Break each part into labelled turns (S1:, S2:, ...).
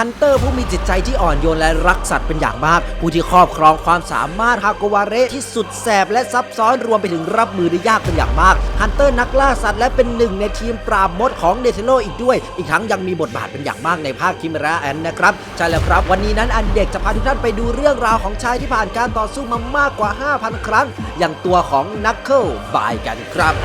S1: ฮันเตอร์ผู้มีจิตใจที่อ่อนโยนและรักสัตว์เป็นอย่างมาก ผู้ที่ครอบครองความสามารถฮากวาเระที่สุดแสบและซับซ้อนรวมไปถึงรับมือได้ยากเป็นอย่างมาก ฮันเตอร์นักล่าสัตว์และเป็นหนึ่งในทีมปราบมดของเดเทโลอีกด้วย อีกทั้งยังมีบทบาทเป็นอย่างมากในภาคคิมราแอนนะครับ ใช่แล้วครับ วันนี้นั้นอันเด็กจะพาทุกท่านไปดูเรื่องราวของชายที่ผ่านการต่อสู้มามากกว่า 5,000 ครั้ง อย่างตัวของนักเคิลบายกันครับ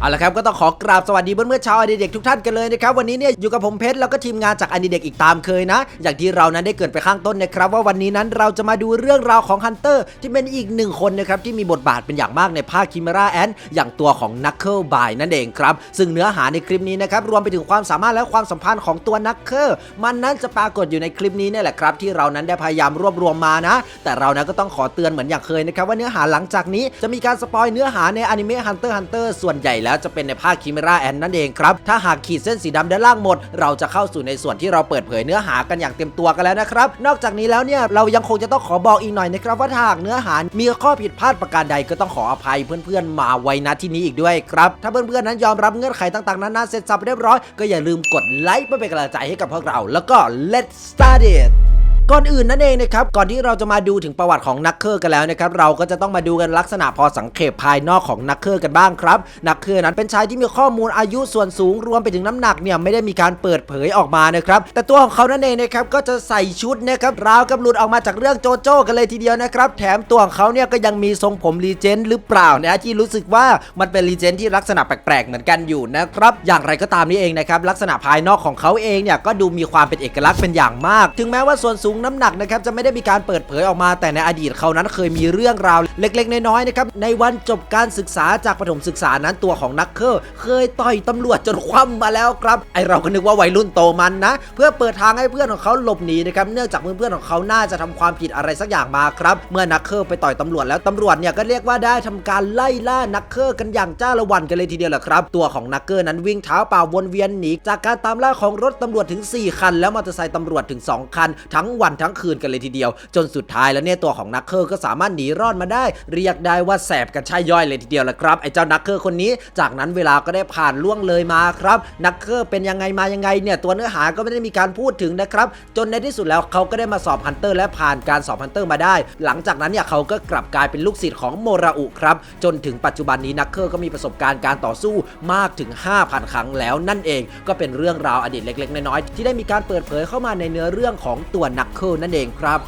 S1: เอาละครับก็ต้องขอกราบสวัสดีเพื่อนๆชาวอดีเด็กทุกท่านกันเลยนะครับวันนี้เนี่ยอยู่กับผมเพชรแล้วก็ทีมงานจากอดีเด็กอีกตามเคยนะ อย่างที่เรานั้นได้เกิดไปข้างต้นนะครับว่าวันนี้นั้นเราจะมาดูเรื่องราวของฮันเตอร์ที่เป็นอีกหนึ่งคนนะครับที่มีบทบาทเป็นอย่างมากในภาคคิมราแอนอย่างตัวของนักเคิลบายนั่นเองครับซึ่งเนื้อหาในคลิปนี้นะครับรวมไปถึงความสามารถและความสัมพันธ์ของตัวนักเคิลมันนั้นจะปรากฏอยู่ในคลิปนี้นี่แหละครับที่เรานั้นได้พยายามรวบรวมมานะ แต่เรานั้นก็ต้องขอเตือนเหมือนอย่างเคยนะครับว่าเนื้อหาหลังจากนี้จะมีการสปอยเนื้อหาในอนิเมะฮันเตอร์ฮันเตอร์ส่วนใหญ่แล้วจะเป็นในภาคคิมราแอนนั่นเองครับ ถ้าหากขีดเส้นสีดำด้านล่างหมด เราจะเข้าสู่ในส่วนที่เราเปิดเผยเนื้อหากันอย่างเต็มตัวกันแล้วนะครับ นอกจากนี้แล้วเนี่ยเรายังคงจะต้องขอบอกอีกหน่อยนะครับว่าถ้าหากเนื้อหามีข้อผิดพลาดประการใดก็ต้องขออภัยเพื่อนๆ มาไว้ณที่นี้อีกด้วยครับถ้าเพื่อนๆนั้นยอมรับเงื่อนไขต่างๆนั้นเสร็จสับเรียบร้อยก็อย่าลืมกดไลค์เพื่อเป็นกำลังใจให้กับพวกเรา แล้วก็ let's start it ก่อนอื่นนั่นเองนะครับก่อนที่เราจะมาดูถึงประวัติของนักเคอร์กันแล้วนะครับเราก็จะต้องมาดูกันลักษณะพอสังเขปภายนอกของนักเคอร์กันบ้างครับ นักเคอร์นั้นเป็นชายที่มีข้อมูลอายุส่วนสูงรวมไปถึงน้ำหนักเนี่ยไม่ได้มีการเปิดเผยออกมานะครับแต่ตัวของเขานั่นเองนะครับก็จะใส่ชุดนะครับราวกับหลุดออกมาจากเรื่องโจโจ้กันเลยทีเดียวนะครับแถมตัวของเขาเนี่ยก็ยังมีทรงผมรีเจนต์หรือเปล่านะที่รู้สึกว่ามันเป็นรีเจนต์ที่ลักษณะแปลกๆเหมือนกันอยู่นะครับอย่างไรก็ตามนี่เองนะครับลักษณะภายนอกของเขาเองเนี่ยก็ดูมีความเป็นเอกลักษณ์เป็นอย่างมาก ถึงแม้ว่าส่วนสูงน้ำหนักนะครับจะไม่ได้มีการเปิดเผยออกมาแต่ในอดีตเขานั้นเคยมีเรื่องราวเล็กๆ น้อยๆนะครับในวันจบการศึกษาจากประถมศึกษานั้นตัวของนักเคอร์เคยต่อยตำรวจจนคว่ำมาแล้วครับ ไอเราก็นึกว่าวัยรุ่นโตมันนะ เพื่อเปิดทางให้เพื่อนของเขาหลบหนีนะครับเนื่องจากเพื่อนๆของเขาน่าจะทำความผิดอะไรสักอย่างมาครับเมื่อนักเคอร์ไปต่อยตำรวจแล้วตำรวจเนี่ยก็เรียกว่าได้ทำการไล่ล่านักเคอร์กันอย่างจ้าละวันกันเลยทีเดียวแหละครับตัวของนักเคอร์นั้นวิ่งเท้าเปล่าวนเวียนหนีจากการตามล่าของรถตำรวจถึง 4 คัน แล้วมอเตอร์ไซค์ตำรวจถึง 2 คัน ทั้งวันทั้งคืนกันเลยทีเดียว จนสุดท้ายแล้วเนี่ยตัวของนักเคอร์ก็สามารถหนีรอดมาได้ เรียกได้ว่าแสบกันใช่ย่อยเลยทีเดียวแหละครับไอ้เจ้านักเคอร์คนนี้ จากนั้นเวลาก็ได้ผ่านล่วงเลยมาครับ นักเคอร์เป็นยังไงมายังไงเนี่ยตัวเนื้อหาก็ไม่ได้มีการพูดถึงนะครับ จนในที่สุดแล้วเขาก็ได้มาสอบฮันเตอร์และผ่านการสอบฮันเตอร์มาได้ หลังจากนั้นเนี่ยเขาก็กลับกลายเป็นลูกศิษย์ของโมราอุครับ จนถึงปัจจุบันนี้นักเคอร์ก็มีประสบการณ์การต่อสู้มากถึง 5,000 ครั้งแล้วนั่นเอง ก็เป็นเรื่องราวอดีตเล็ก ๆ น้อยๆที่ได้มีการเปิดเผยเข้ามาในเนื้อเรื่องของตัวนัก เคอร์นั่นเองครับ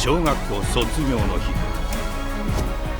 S2: 小学校卒業の日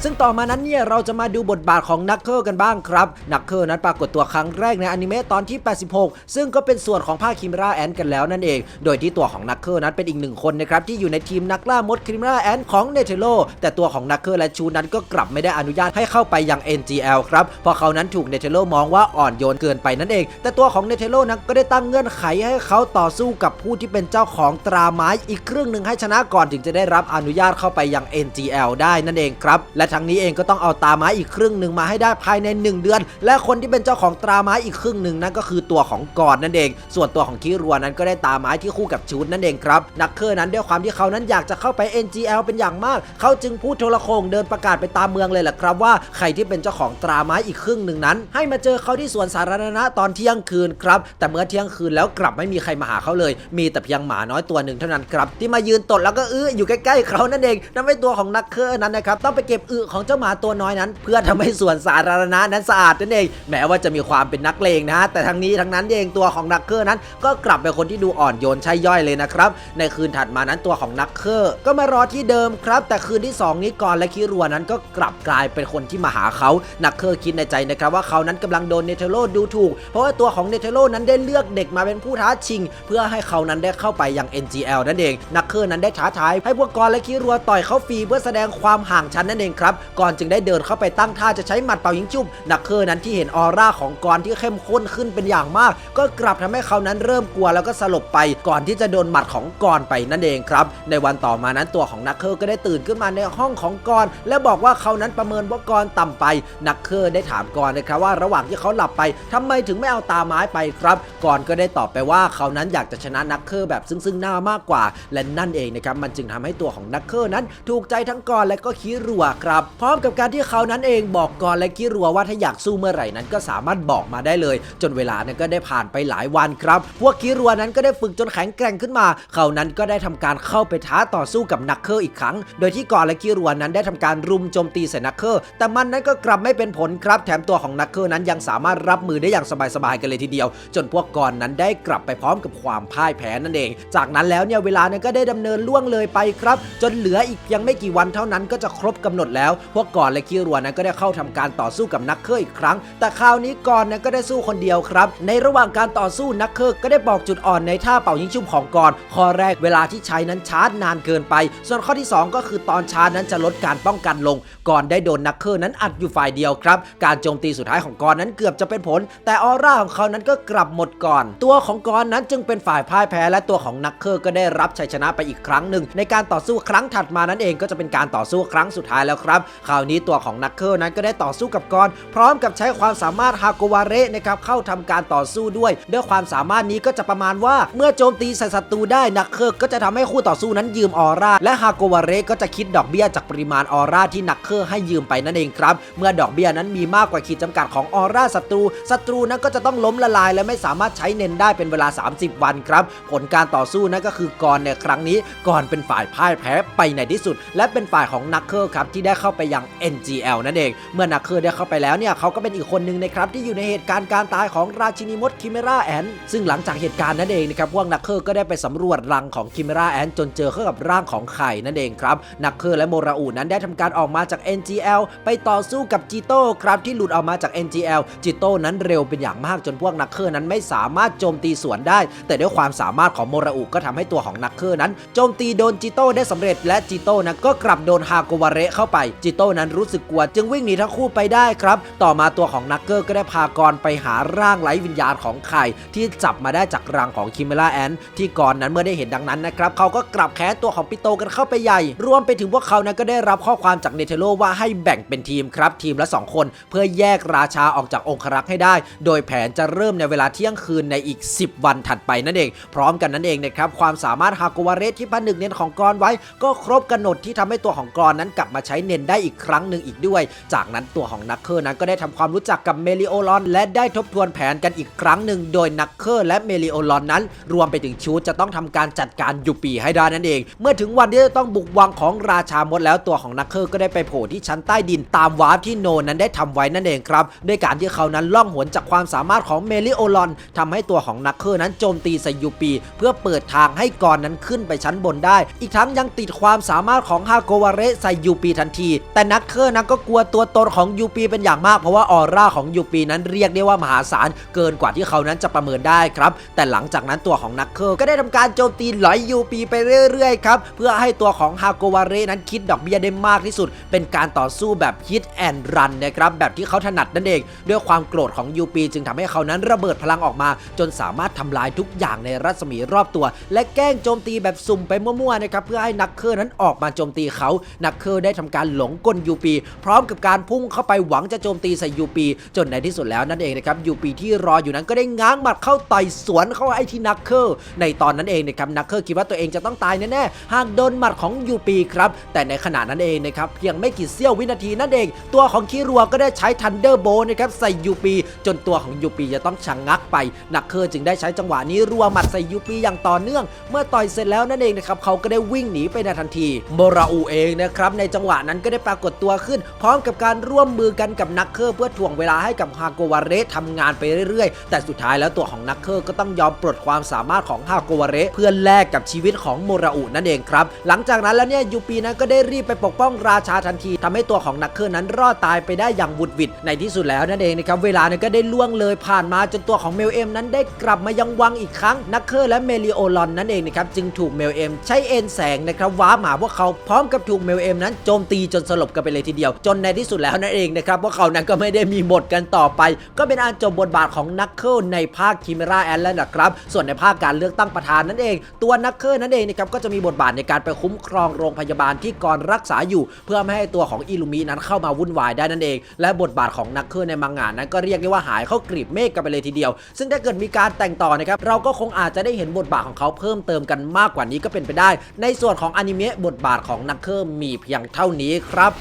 S1: ซึ่งต่อมานั้นเนี่ยเราจะมาดูบทบาทของนักเคิลกันบ้างครับ นักเคิลนั้นปรากฏตัวครั้งแรกในอนิเมะตอนที่ 86 ซึ่งก็เป็นส่วนของภาคคิมราแอนกันแล้วนั่นเอง โดยที่ตัวของนักเคิลนั้นเป็นอีกหนึ่งคนนะครับที่อยู่ในทีมนักล่ามดคิมราแอนของเนเธโลแต่ตัวของนักเคิลและชูนั้นก็กลับไม่ได้อนุญาตให้เข้าไปยัง NGL ครับเพราะเขานั้นถูกเนเธโลมองว่าอ่อนโยนเกินไปนั่นเอง แต่ตัวของเนเธโลนั้นก็ได้ตั้งเงื่อนไขให้เขาต่อสู้กับผู้ที่เป็นเจ้าของตราไม้อีกครึ่งหนึ่งให้ชนะก่อนถึงจะได้รับอนุญาตเข้าไปยัง NGL ได้นั่นเองครับและทั้งนี้เองก็ต้องเอาตราไม้อีกครึ่งหนึ่งมาให้ได้ภายใน 1 เดือน และคนที่เป็นเจ้าของตราไม้อีกครึ่งหนึ่งนั่นก็คือตัวของกอนนั่นเอง ส่วนตัวของคิรัวนั้นก็ได้ตราไม้ที่คู่กับชูดนั่นเองครับ นักเคอร์นั้นด้วยความที่เขานั้นอยากจะเข้าไป NGL เป็นอย่างมาก เขาจึงพูดโทรโขงเดินประกาศไปตามเมืองเลยแหละครับว่าใครที่เป็นเจ้าของตราไม้อีกครึ่งหนึ่งนั้น ให้มาเจอเขาที่สวนสาธารณะตอนเที่ยงคืนครับแต่เมื่อเที่ยงคืนแล้วกลับไม่มีใครมาหาเขาเลย มีแต่เพียงหมาน้อยตัวหนึ่งเท่านั้นครับที่มายืนตดแล้วก็อื้ออยู่ใกล้ๆเขานั่นเองนั่นเป็นตัวของนักเคอร์นั้นนะครับต้องไปเก็บอึของเจ้าหมาตัวน้อยนั้น เพื่อทำให้สวนสาธารณะนั้นสะอาดนั่นเอง แม้ว่าจะมีความเป็นนักเลงนะฮะแต่ทั้งนี้ทั้งนั้นเองตัวของนักเคอร์นั้น ก็กลับเป็นคนที่ดูอ่อนโยนใช่ย่อยเลยนะครับ ในคืนถัดมานั้นตัวของนักเคอร์ก็มารอที่เดิมครับ แต่คืนที่สองนี้ก่อนและคิรัวนั้นก็กลับกลายเป็นคนที่มาหาเขา นักเคอร์คิดในใจนะครับว่าเขานั้นกำลังโดนเนเธอโรดูถูก เพราะว่าตัวของเนเธอโรนั้นได้เลือกเด็กมาเป็นผู้ท้าชิง เพื่อให้เขานั้นได้เข้าไปยัง NGL นั่นเอง นักเคอร์นั้นได้ท้าทายให้พวกกอนและคิรัวต่อยเขาฟรีเพื่อแสดงความห่างชั้นนั่นเองครับก่อนจึงได้เดินเข้าไปตั้งท่าจะใช้หมัดเป่ายิงจุบนักเคอร์นั้นที่เห็นออร่าของกอนที่เข้มข้นขึ้นเป็นอย่างมาก ก็กลับทำให้เขานั้นเริ่มกลัวแล้วก็สลบไป ก่อนที่จะโดนหมัดของกอนไปนั่นเองครับ ในวันต่อมานั้นตัวของนักเคอร์ก็ได้ตื่นขึ้นมาในห้องของกอนและบอกว่าเขานั้นประเมินว่ากอนต่ำไป นักเคอร์ได้ถามกอนนะครับว่าระหว่างที่เขาหลับไปทำไมถึงไม่เอาตาไม้ไปครับกอนก็ได้ตอบไปว่าเขานั้นอยากจะชนะนักเคอร์แบบซึ่งซึ่งหน้ามากกว่า และนั่นเองนะครับมันจึงทำให้ตัวของนักเคอร์นั้น ถูกใจทั้งกอนและก็คิรัวครับครับ พร้อมกับการที่เขานั้นเองบอกกอนและคิรัวว่าถ้าอยากสู้เมื่อไหร่นั้นก็สามารถบอกมาได้เลย จนเวลานั้นก็ได้ผ่านไปหลายวันครับ พวกคิรัวนั้นก็ได้ฝึกจนแข็งแกร่งขึ้นมา เขานั้นก็ได้ทำการเข้าไปท้าต่อสู้กับนักเคอร์อีกครั้ง โดยที่กอนและคิรัวนั้นได้ทำการรุมโจมตีใส่นักเคอร์ แต่มันนั้นก็กลับไม่เป็นผลครับ แถมตัวของนักเคอร์นั้นยังสามารถรับมือได้อย่างสบายๆกันเลยทีเดียว จนพวกกอนนั้นได้กลับไปพร้อมกับความพ่ายแพ้นั่นเอง จากนั้นแล้วเนี่ยเวลานั้นก็ได้ดำเนินล่วงเลยไปครับ จนเหลืออีกเพียงไม่กี่วันเท่านั้นก็จะครบกำหนดแล้วพวกก่อนและคิรัวนั้นก็ได้เข้าทำการต่อสู้กับนักเคอร์อีกครั้ง แต่คราวนี้ก่อนนั้นก็ได้สู้คนเดียวครับ ในระหว่างการต่อสู้นักเคอร์ก็ได้บอกจุดอ่อนในท่าเป่ายิงชุบของก่อน ข้อแรกเวลาที่ใช้นั้นชาร์จนานเกินไป ส่วนข้อที่สองก็คือตอนชาร์จนั้นจะลดการป้องกันลง ก่อนได้โดนนักเคอร์นั้นอัดอยู่ฝ่ายเดียวครับ การโจมตีสุดท้ายของก่อนนั้นเกือบจะเป็นผล แต่ออร่าของเขานั้นก็กลับหมดก่อน ตัวของก่อนนั้นจึงเป็นฝ่ายพ่ายแพ้และตัวของนักเคอร์ก็ได้รับชัยชนะไปอีกครั้งหนึ่งในการต่อสู้ครั้งถัดมานั้นเองก็จะเป็นการต่อสู้ครั้งสุดท้ายแล้วครับคราวนี้ตัวของนักเคอร์นั้นก็ได้ต่อสู้กับกอน พร้อมกับใช้ความสามารถฮาโกวาเระนะครับเข้าทำการต่อสู้ด้วย ด้วยความสามารถนี้ก็จะประมาณว่าเมื่อโจมตีใส่ศัตรูได้นักเคอร์ก็จะทำให้คู่ต่อสู้นั้นยืมออร่าและฮาโกวาเระก็จะคิดดอกเบี้ยจากปริมาณออร่าที่นักเคอร์ให้ยืมไปนั่นเองครับเมื่อดอกเบี้ยนั้นมีมากกว่าขีดจำกัดของออร่าศัตรูศัตรูนั้นก็จะต้องล้มละลาย และไม่สามารถใช้เน้นได้เป็นเวลา 30 วันครับ ผลการต่อสู้นั่นก็คือกรในครั้งนี้กรเป็นฝ่ายพ่ายแพ้ไปในที่สุด และเป็นฝ่ายของนักเคอร์ครับที่ได้เข้าไปยัง NGL นั่นเอง เมื่อนักเคอร์ได้เข้าไปแล้วเนี่ยเขาก็เป็นอีกคนหนึ่งนะครับที่อยู่ในเหตุการณ์การตายของราชินีมดคิเมราแอนซึ่งหลังจากเหตุการณ์นั่นเองนะครับพวกนักเคอร์ก็ได้ไปสำรวจรังของคิเมราแอนจนเจอเข้ากับร่างของไข่นั่นเองครับนักเคอร์และโมราอูนั้นได้ทำการออกมาจาก NGL ไปต่อสู้กับจิโต้ครับที่หลุดออกมาจาก NGL จิโต้นั้นเร็วเป็นอย่างมากจนพวกนักเคอร์นั้นไม่สามารถโจมตีสวนได้ แต่ด้วยความสามารถของโมราอูก็ทำให้ตัวของนักเคอร์นั้นโจมตีโดนจิโต้ได้สำเร็จ และจิโต้นั้นก็กลับโดนฮากวาเระเข้าไปจิโต้นั้นรู้สึกกลัวจึงวิ่งหนีทั้งคู่ไปได้ครับ ต่อมาตัวของนักเกอร์ก็ได้พากรไปหาร่างไร้วิญญาณของไข่ที่จับมาได้จากรังของคิมเมล่าแอนที่ก่อนนั้นเมื่อได้เห็นดังนั้นนะครับเขาก็กลับแค้นตัวของปิโตกันเข้าไปใหญ่ รวมไปถึงพวกเขานั้นก็ได้รับข้อความจากเนเธโลว่าให้แบ่งเป็นทีมครับ ทีมละ 2 คน เพื่อแยกราชาออกจากองครักษ์ให้ได้ โดยแผนจะเริ่มในเวลาเที่ยงคืนในอีก 10 วันถัดไปนั่นเอง พร้อมกันนั้นเองนะครับความสามารถฮาโกวาเรสที่พันหนึ่งเน้นของกรไว้ ก็ครบกำหนดที่ทำให้ตัวของกรนั้นกลับมาใช้เน้นได้อีกครั้งหนึ่งอีกด้วย จากนั้นตัวของนักเคอร์นั้นก็ได้ทำความรู้จักกับเมลิโอลอน และได้ทบทวนแผนกันอีกครั้งหนึ่งโดยนักเคอร์และเมลิโอลอนนั้น รวมไปถึงชูจะต้องทำการจัดการยูปีให้ได้นั่นเอง เมื่อถึงวันที่จะต้องบุกวังของราชามดแล้วตัวของนักเคอร์ก็ได้ไปโผล่ที่ชั้นใต้ดินตามวาร์ปที่โนนั้นได้ทำไว้นั่นเองครับด้วยการที่เขานั้นล่องหนจากความสามารถของเมลิโอลอนทำให้ตัวของนักเคอร์นั้นโจมตีใส่ยูปี เพื่อเปิดทางให้กรนั้นขึ้นไปชั้นบนได้ อีกทั้งยังติดความสามารถของฮาโกวาเระใส่ยูปีทันทีแต่นักเคอร์นั้นก็กลัวตัวตนของยูปีเป็นอย่างมาก เพราะว่าออร่าของยูปีนั้นเรียกได้ว่ามหาศาลเกินกว่าที่เขานั้นจะประเมินได้ครับ แต่หลังจากนั้นตัวของนักเคอร์ก็ได้ทำการโจมตีหลอยยูปีไปเรื่อยๆครับเพื่อให้ตัวของฮาโกวาเรนั้นคิดดอกเบี้ยได้มากที่สุด เป็นการต่อสู้แบบฮิตแอนด์รันนะครับแบบที่เขาถนัดนั่นเอง ด้วยความโกรธของยูปีจึงทำให้เขานั้นระเบิดพลังออกมา จนสามารถทำลายทุกอย่างในรัศมีรอบตัว และแกล้งโจมตีแบบสุ่มไปมั่วๆนะครับเพื่อให้นักเคอร์นั้นออกมาโจมตีเขานักเคอร์ได้ทำการหลงกลยูปีพร้อมกับการพุ่งเข้าไปหวังจะโจมตีใส่ยูปีจนในที่สุดแล้วนั่นเองนะครับยูปีที่รออยู่นั้นก็ได้ง้างหมัดเข้าต่อยสวนเข้าไอ้ที่นักเคอร์ในตอนนั้นเองนะครับนักเคอร์คิดว่าตัวเองจะต้องตายแน่ๆหากโดนหมัดของยูปีครับแต่ในขณะนั้นเองนะครับเพียงไม่กี่เสี้ยววินาทีนั่นเอง ตัวของคิรัวก็ได้ใช้ทันเดอร์โบนะครับใส่ยูปีจนตัวของยูปีจะต้องชะงงักไปนักเคอร์จึงได้ใช้จังหวะนี้รัวหมัดใส่ยูปีอย่างต่อเนื่อง เมื่อต่อยเสร็จแล้วนั่นเองนะครับเขาก็ได้วิ่งหนีไปในทันทีโมราอูเองนะครับในจังหวะนั้นก็ได้ปรากฏตัวขึ้น พร้อมกับการร่วมมือกันกับนักเคอร์เพื่อถ่วงเวลาให้กับฮาโกวาเระทำงานไปเรื่อยๆ แต่สุดท้ายแล้วตัวของนักเคอร์ก็ต้องยอมปลดความสามารถของฮาโกวาเระเพื่อแลกกับชีวิตของโมราอูนั่นเองครับหลังจากนั้นแล้วเนี่ยยูปีนั้นก็ได้รีบไปปกป้องราชาทันทีทำให้ตัวของนักเคอร์นั้นรอดตายไปได้อย่างบุดหวิดในที่สุดแล้วนั่นเองนะครับเวลาเนี่ยก็ได้ล่วงเลยผ่านมาจนตัวของเมลเอ็มนั้นได้กลับมายังวังอีกครั้งนักเคอร์และเมลิโอลอนนั่นเองนะครับจึงถูกเมลเอ็มใช้เอ็นแสงนะครับว้าร์ปหาพวกเขาพร้อมกับถูกเมลเอ็มนั้นโจมตีจนสลบกันไปเลยทีเดียว จนในที่สุดแล้วนั่นเองนะครับพวกเขานั้นก็ไม่ได้มีบทกันต่อไป ก็เป็นอันจบบทบาทของนักเคอร์ในภาคคิมราแอนแล้วนะครับส่วนในภาคการเลือกตั้งประธานนั่นเอง ตัวนักเคอร์นั่นเองนะครับก็จะมีบทบาทในการไปคุ้มครองโรงพยาบาลที่กรรักษาอยู่ เพื่อไม่ให้ตัวของอิลูมินั้นเข้ามาวุ่นวายได้นั่นเอง และบทบาทของนักเคอร์ในมังงะนั้นก็เรียกได้ว่าหายเข้ากรีบเมฆกันไปเลยทีเดียว ซึ่งถ้าเกิดมีการแต่งต่อนะครับเราก็คงอาจจะได้เห็นบทบาทของเขาเพิ่มเติมกันมากกว่านี้ก็เป็นไปได้ ในส่วนของอนิเมะบทบาทของนักเคอร์มีเพียงเท่านี้ครับ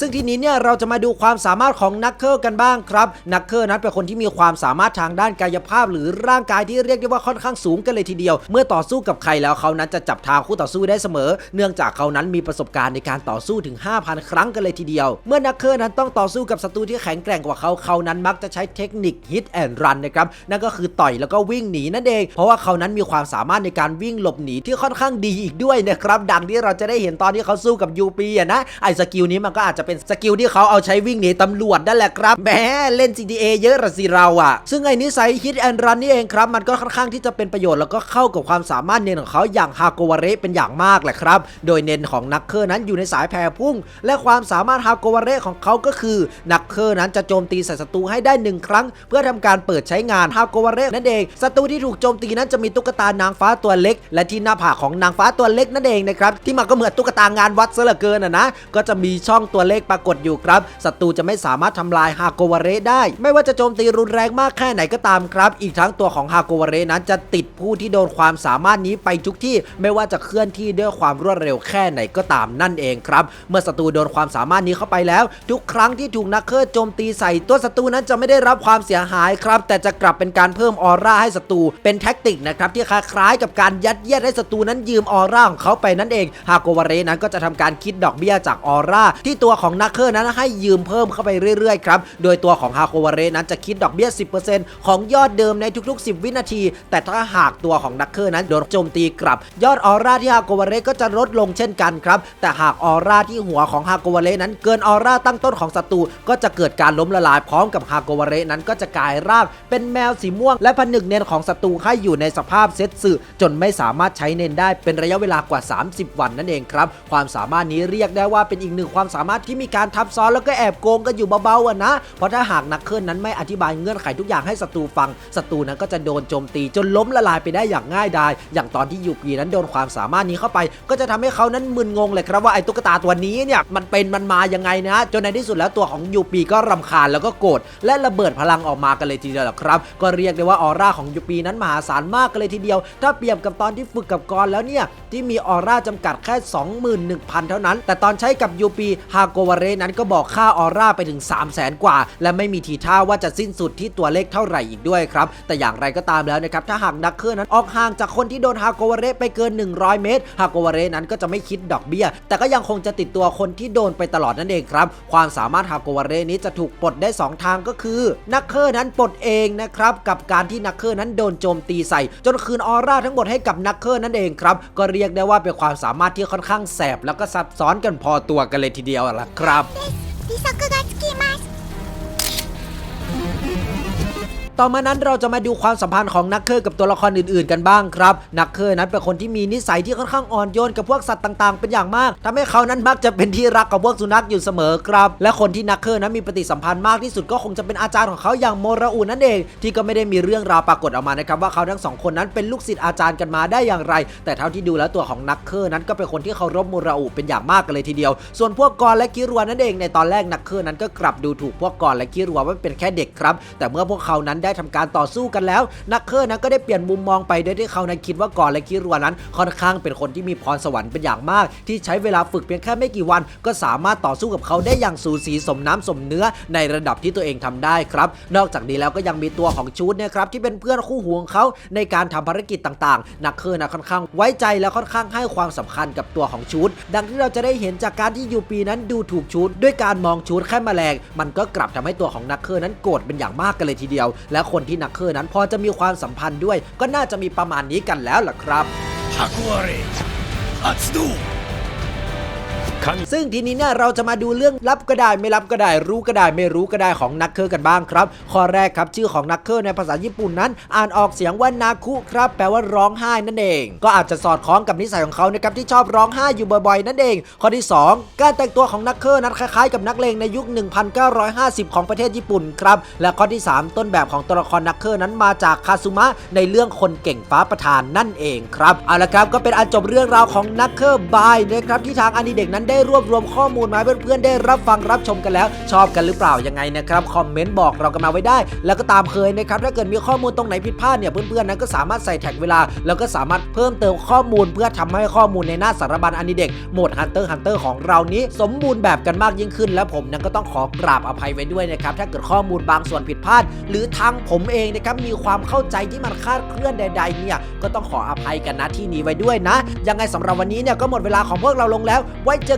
S1: ซึ่งทีนี้เนี่ยเราจะมาดูความสามารถของนักเคิลกันบ้างครับนักเคิลนั้นเป็นคนที่มีความสามารถทางด้านกายภาพ หรือร่างกายที่เรียกได้ว่าค่อนข้างสูงกันเลยทีเดียว เมื่อต่อสู้กับใครแล้วเขานั้นจะจับทางคู่ต่อสู้ได้เสมอ เนื่องจากเขานั้นมีประสบการณ์ในการต่อสู้ถึง 5,000 ครั้งกันเลยทีเดียว เมื่อนักเคิลนั้นต้องต่อสู้กับศัตรูที่แข็งแกร่งกว่าเขาเขานั้นมักจะใช้เทคนิค hit and run นนะครับนั่นก็คือต่อยแล้วก็วิ่งหนีนั่นเอง เพราะว่าเขานั้นมีความสามารถในการวิ่งหลบหนีที่ค่อนข้างดีอีกด้วยนะครับดังที่เราจะได้เห็นตอนที่เขาสู้กับยูปีอะนะไอ้สกิลนี้มันก็อาจจะเป็นสกิลที่เขาเอาใช้วิ่งหนีตำรวจนั่นแหละครับแหมเล่น GTA เยอะระสิเราอะซึ่งไอ้นิสัย hit and run นี่เองครับ มันก็ค่อนข้างที่จะเป็นประโยชน์แล้วก็เข้ากับความสามารถเน้นของเขาอย่างฮาโกวาเรเป็นอย่างมากแหละครับ โดยเน้นของนักเคอร์นั้นอยู่ในสายแผ่พุ่ง และความสามารถฮาโกวาเรของเขาก็คือ นักเคอร์นั้นจะโจมตีใส่ศัตรูให้ได้หนึ่งครั้ง เพื่อทำการเปิดใช้งานฮาโกวาเรนั่นเองศัตรูที่ถูกโจมตีนั้นจะมีตุ๊กตานางฟ้าตัวเล็ก และที่หน้าผากของนางฟ้าตัวเล็กนั่นเองนะครับที่มันก็เหมือนตุ๊กตางานวัดซะเหลือเกินอะนะก็จะมีช่องตัวเลขปรากฏอยู่ครับศัตรูจะไม่สามารถทำลายฮาโกวาเรได้ ไม่ว่าจะโจมตีรุนแรงมากแค่ไหนก็ตามครับ อีกทั้งตัวของฮาโกวาเรนั้นจะติดผู้ที่โดนความสามารถนี้ไปทุกที่ ไม่ว่าจะเคลื่อนที่ด้วยความรวดเร็วแค่ไหนก็ตามนั่นเองครับ เมื่อศัตรูโดนความสามารถนี้เข้าไปแล้ว ทุกครั้งที่ถูกนักเคลื่อนโจมตีใส่ตัวศัตรูนั้นจะไม่ได้รับความเสียหายครับ แต่จะกลับเป็นการเพิ่มออร่าให้ศัตรูเป็นแท็กติกนะครับที่คล้ายๆกับการยัดเยียดให้ศัตรูนั้นยืมออร่าของเขาไปนั่นเองฮาโกวาเรนั้นก็จะทำการคิดดอกเบี้ยจากออร่าที่ตัวของของนักเคลื่อนนั้นให้ยืมเพิ่มเข้าไปเรื่อยๆครับ โดยตัวของฮาโกวาเระนั้นจะคิดดอกเบี้ย 10%ของยอดเดิมในทุก ๆ 10 วินาที แต่ถ้าหากตัวของนักเคลื่อนนั้นโดนโจมตีกลับ ยอดออร่าที่ฮาโกวาเระก็จะลดลงเช่นกันครับ แต่หากออร่าที่หัวของฮาโกวาเระนั้นเกินออร่าตั้งต้นของศัตรูก็จะเกิดการล้มละลายพร้อมกับฮาโกวาเระนั้นก็จะกลายร่างเป็นแมวสีม่วง และผนึกเนนของศัตรูให้อยู่ในสภาพเซตสึจนไม่สามารถใช้เนนได้เป็นระยะเวลากว่า 30 วันนั่นเองครับ ความสามารถนี้เรียกได้ว่าเป็นอีกหนึ่งความสามารถที่มีการทับซ้อนแล้วก็แอบโกงกันอยู่เบาๆอะนะ เพราะถ้าหากนักเคลื่อนนั้นไม่อธิบายเงื่อนไขทุกอย่างให้ศัตรูฟังศัตรูนั้นก็จะโดนโจมตีจนล้มละลายไปได้อย่างง่ายดายอย่างตอนที่ยูปีนั้นโดนความสามารถนี้เข้าไป ก็จะทำให้เขานั้นมึนงงเลยครับว่าไอ้ตุ๊กตาตัวนี้เนี่ยมันเป็นมันมายังไงนะจนในที่สุดแล้วตัวของยูปีก็รำคาญแล้วก็โกรธและระเบิดพลังออกมากันเลยทีเดียวครับก็เรียกได้ว่าออร่าของยูปีนั้นมหาศาลมากกันเลยทีเดียว ถ้าเปรียบกับตอนที่ฝึกกับกรแล้วเนี่ยที่มีออร่าจำกัดแค่ 21,000 เท่านั้น แต่ตอนใช้กับยูปีฮาโกกวาเรนั้นก็บอกค่าออร่าไปถึง 3 0 0 0 0 0กว่า และไม่มีทีท่าว่าจะสิ้นสุดที่ตัวเลขเท่าไหร่อีกด้วยครับ แต่อย่างไรก็ตามแล้วนะครับ ถ้าหากนักเคลื่อนนั้นออกห่างจากคนที่โดนฮาโกวาเรไปเกิน 100 เมตรฮาโกวาเรนั้นก็จะไม่คิดดอกเบี้ย แต่ก็ยังคงจะติดตัวคนที่โดนไปตลอดนั่นเองครับ ความสามารถฮาโกวาเรนี้จะถูกปลดได้ 2 ทางก็คือ นักเคลื่อนนั้นปลดเองนะครับกับการที่นักเคลื่อนนั้นโดนโจมตีใส่ จนคืนออร่าทั้งหมดให้กับนักเคลื่อนนั่นเองครับก็เรียกได้ว่าเป็นความสามารถที่ค่อนข้างแสบแล้วก็ซับซ้อนกันพอตัวกันเลยทีเดียวล่ะクラブ。
S3: 利息がつきます。
S1: ต่อมานั้นเราจะมาดูความสัมพันธ์ของนักเคอร์กับตัวละครอื่นๆ กันบ้างครับ นักเคอร์นั้นเป็นคนที่มีนิสัยที่ค่อนข้างอ่อนโยนกับพวกสัตว์ต่างๆ เป็นอย่างมากทำให้เขานั้นมักจะเป็นที่รักกับพวกสุนัขอยู่เสมอครับ และคนที่นักเคอร์นั้นมีปฏิสัมพันธ์มากที่สุดก็คงจะเป็นอาจารย์ของเขาอย่างโมราอูนั่นเอง ที่ก็ไม่ได้มีเรื่องราวปรากฏออกมานะครับว่าเขาทั้งสองคนนั้นเป็นลูกศิษย์อาจารย์กันมาได้อย่างไร แต่เท่าที่ดูแล้วตัวของนักเคอร์นั้นก็เป็นคนที่เคารพโมราอูเป็นอย่างมากกันเลยทีเดียว ส่วนพวกกรและคิรัวนั่นเองในตอนแรกนักเคอร์นั้นก็กลับดูถูกพวกกรและคิรัวว่าเป็นแค่เด็กครับ แต่เมื่อพวกเขานั้นได้ทำการต่อสู้กันแล้ว นักเคอร์นั้นก็ได้เปลี่ยนมุมมองไปโดยที่เขานั้นคิดว่ากรและคิรัวนั้น ค่อนข้างเป็นคนที่มีพรสวรรค์เป็นอย่างมาก ที่ใช้เวลาฝึกเพียงแค่ไม่กี่วัน ก็สามารถต่อสู้กับเขาได้อย่างสูสีสมน้ำสมเนื้อในระดับที่ตัวเองทำได้ครับนอกจากนี้แล้วก็ยังมีตัวของชูดเนี่ยครับที่เป็นเพื่อนคู่หูของเขาในการทำภารกิจต่างๆ นักเคอร์นะค่อนข้างไว้ใจและค่อนข้างให้ความสำคัญกับตัวของชูดดังที่เราจะได้เห็นจากการที่ยูปีนั้นดูถูกชูดด้วยการมองชูดแค่แมลง มันก็กลับทำให้ตัวของนักเคอร์นั้นโกรธเป็นอย่างมากกันเลยทีเดียว และและคนที่นักเคอร์นั้นพอจะมีความสัมพันธ์ด้วย ก็น่าจะมีประมาณนี้กันแล้วล่ะครับ
S2: ฮากุาระอัตสตู 動神
S1: ซึ่งทีนี้เนี่ยเราจะมาดูเรื่องรับก็ได้ไม่รับก็ได้รู้ก็ได้ไม่รู้ก็ได้ของนักเคอร์กันบ้างครับ ข้อแรกครับชื่อของนักเคอร์ในภาษาญี่ปุ่นนั้น อ่านออกเสียงว่านาคุครับแปลว่าร้องไห้นั่นเอง ก็อาจจะสอดคล้องกับนิสัยของเขานะครับที่ชอบร้องไห้อยู่บ่อยๆนั่นเอง ข้อที่ 2 การแต่งตัวของนักเคอร์นั้นคล้ายๆกับนักเลงในยุค 1950 ของประเทศญี่ปุ่นครับและข้อที่ 3 ต้นแบบของตัวละครนักเคอร์นั้นมาจากคาซุมะในเรื่องคนเก่งฟ้าประธานนั่นเองครับเอาละครับก็เป็นอันจบเรื่องราวของนักเคอร์บายนะครับที่ทางอนิเด็กนั้นได้รวบรวมข้อมูลมาให้เพื่อนๆได้รับฟังรับชมกันแล้ว ชอบกันหรือเปล่ายังไงนะครับคอมเมนต์บอกเรากันมาไว้ได้ แล้วก็ตามเคยนะครับถ้าเกิดมีข้อมูลตรงไหนผิดพลาดเนี่ยเพื่อนๆนั้นก็สามารถใส่แท็กเวลา แล้วก็สามารถเพิ่มเติมข้อมูล เพื่อทำให้ข้อมูลในหน้าสารบัญอนิเด็กโหมด Hunter x Hunter ของเรานี้ สมบูรณ์แบบกันมากยิ่งขึ้น และผมนั้นก็ต้องขอกราบอภัยไว้ด้วยนะครับถ้าเกิดข้อมูลบางส่วนผิดพลาด หรือทางผมเองนะครับมีความเข้าใจที่มันคลาดเคลื่อนใด ๆ เนี่ยก็ต้องขออภัยกันนะที่นี้ไว้ด้วยนะ ยังไงสำหรับวันนี้เนี่ยก็หมดเวลาของพวกเราลงแล้ว ไว้เจอ